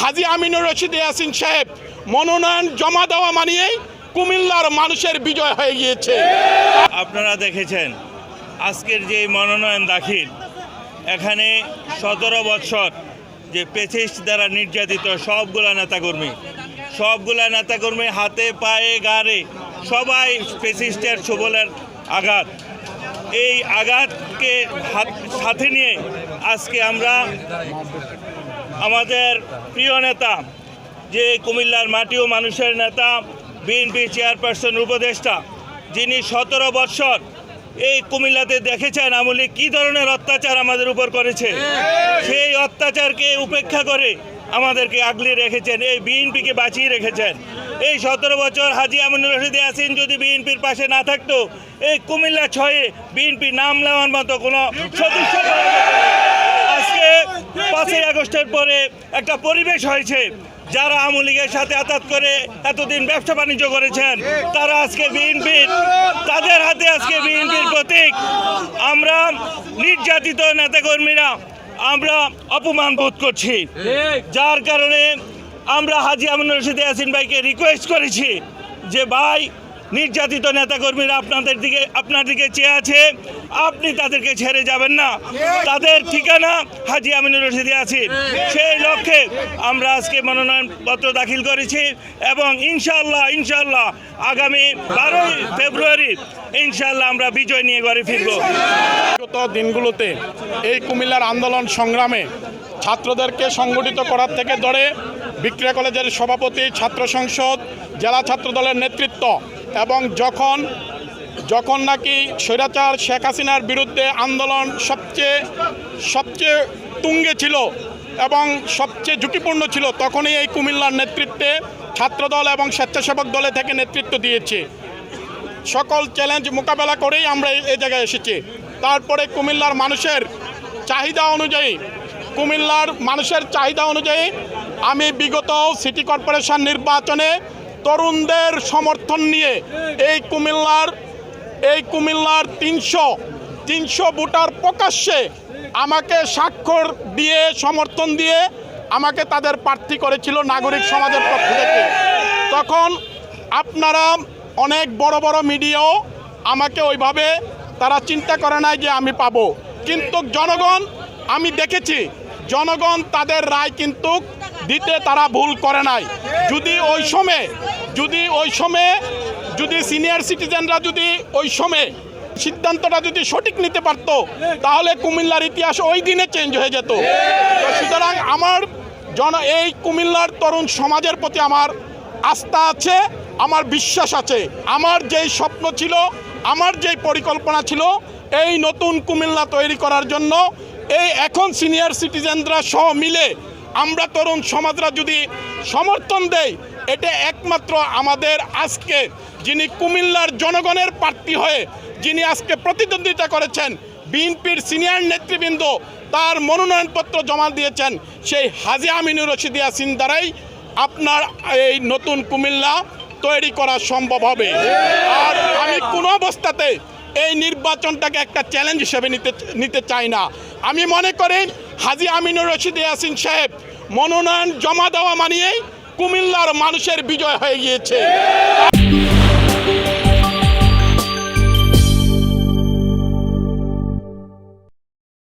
হাজি আমিনুর রশিদ ইয়াসিন সাহেব মনোনয়ন জমা দেওয়া মানিয়েই কুমিল্লার মানুষের বিজয় হয়ে গিয়েছে। আপনারা দেখেছেন, আজকের যে মনোনয়ন দাখিল, এখানে সতেরো বৎসর যে পেচিস্ট দ্বারা নির্যাতিত সবগুলা নেতাকর্মী সবগুলা নেতাকর্মী হাতে, পায়ে, গাড়ে, সবাই পেচিস্টের সবলের আঘাত। এই আঘাতকে সাথে নিয়ে আজকে আমরা আমাদের প্রিয় নেতা, যে কুমিল্লার মাটি ও মানুষের নেতা, বিএনপি চেয়ারপারসন উপদেষ্টা, যিনি সতেরো বৎসর এই কুমিল্লাতে দেখেছেন আমলে কি ধরনের অত্যাচার আমাদের উপর করেছে। সেই অত্যাচারকে উপেক্ষা করে আমাদেরকে আগলে রেখেছেন, এই বিএনপিকে বাঁচিয়ে রেখেছেন। এই সতেরো বছর হাজি আমিনুর রশিদ ইয়াসিন যদি বিএনপির পাশে না থাকতো, এই কুমিল্লা ছয়ে বিএনপি নাম নেওয়ার মতো কোনো সদস্য পাঁচই আগস্টের পরে একটা পরিবেশ হয়েছে যারা আওয়ামী লীগের সাথে আতাত করে এতদিন ব্যবসা বাণিজ্য করেছেন, তারা আজকে বিএনপির তাদের হাতে আজকে বিএনপির প্রতীক। আমরা নির্যাতিত নেতাকর্মীরা, আমরা অপমান বোধ করছি। যার কারণে আমরা হাজি আমিনুর রশিদ ইয়াসিন ভাইকে রিকোয়েস্ট করেছি যে, ভাই নির্যাতিত নেতাকর্মীরা আপনাদের দিকে, আপনার দিকে চেয়ে আছে, আপনি তাদেরকে ছেড়ে যাবেন না। তাদের ঠিকানা হাজি আমিনুর রশিদ আছে। সেই লক্ষ্যে আমরা আজকে মনোনয়ন পত্র দাখিল করেছি এবং ইনশাল্লাহ ইনশাল্লাহ আগামী বারোই ফেব্রুয়ারি ইনশাল্লাহ আমরা বিজয় নিয়ে ঘরে ফিরবো। গত দিনগুলোতে এই কুমিল্লার আন্দোলন সংগ্রামে ছাত্রদেরকে সংগঠিত করার থেকে ধরে বিক্রিয়া কলেজের সভাপতি, ছাত্র সংসদ, জেলা ছাত্র দলের নেতৃত্ব এবং যখন যখন নাকি স্বৈরাচার শেখ হাসিনার বিরুদ্ধে আন্দোলন সবচেয়ে সবচেয়ে তুঙ্গে ছিল এবং সবচেয়ে ঝুঁকিপূর্ণ ছিল, তখনই এই কুমিল্লার নেতৃত্বে ছাত্রদল এবং স্বেচ্ছাসেবক দলে থেকে নেতৃত্ব দিয়েছে। সকল চ্যালেঞ্জ মোকাবেলা করেই আমরা এই- এই জায়গায় এসেছি। তারপরে কুমিল্লার মানুষের চাহিদা অনুযায়ী কুমিল্লার মানুষের চাহিদা অনুযায়ী আমি বিগত সিটি কর্পোরেশন নির্বাচনে তরুণদের সমর্থন নিয়ে এই কুমিল্লার এই কুমিল্লার তিনশো তিনশো ভোটার প্রকাশ্যে আমাকে স্বাক্ষর দিয়ে, সমর্থন দিয়ে আমাকে তাদের প্রার্থী করেছিল নাগরিক সমাজের পক্ষ থেকে। তখন আপনারা অনেক বড় বড় মিডিয়াও আমাকে ওইভাবে তারা চিন্তা করে নাই যে আমি পাবো। কিন্তু জনগণ, আমি দেখেছি জনগণ তাদের রায় কিন্তু দিতে তারা ভুল করে নাই। যদি ওই সময়ে, যদি ওই সময়ে, যদি সিনিয়র সিটিজেনরা যদি ওই সময়ে সিদ্ধান্তটা যদি সঠিক নিতে পারতো, তাহলে কুমিল্লার ইতিহাস ওই দিনে চেঞ্জ হয়ে যেত। সুতরাং আমার জন, এই কুমিল্লার তরুণ সমাজের প্রতি আমার আস্থা আছে, আমার বিশ্বাস আছে। আমার যেই স্বপ্ন ছিল, আমার যেই পরিকল্পনা ছিল, এই নতুন কুমিল্লা তৈরি করার জন্য এই এখন সিনিয়র সিটিজেনরা সহ মিলে আমরা তরুণ সমাজরা যদি সমর্থন দেই, এটা একমাত্র আমাদের আজকে যিনি কুমিল্লার জনগণের প্রার্থী হয়ে যিনি আজকে প্রতিদ্বন্দ্বিতা করেছেন, বিএনপির সিনিয়র নেতৃবৃন্দ, তার মনোনয়নপত্র জমা দিয়েছেন সেই হাজি আমিনুর রশিদ ইয়াসিন দ্বারাই আপনার এই নতুন কুমিল্লা তৈরি করা সম্ভব হবে। আর আমি কোনো অবস্থাতে এই নির্বাচনটাকে একটা চ্যালেঞ্জ হিসেবে নিতে নিতে চাই না। আমি মনে করি হাজি আমিনুর রশিদ ইয়াসিন সাহেব মনোনয়ন জমা দেওয়া মানিয়েই কুমিল্লার মানুষের বিজয় হয়ে গিয়েছে।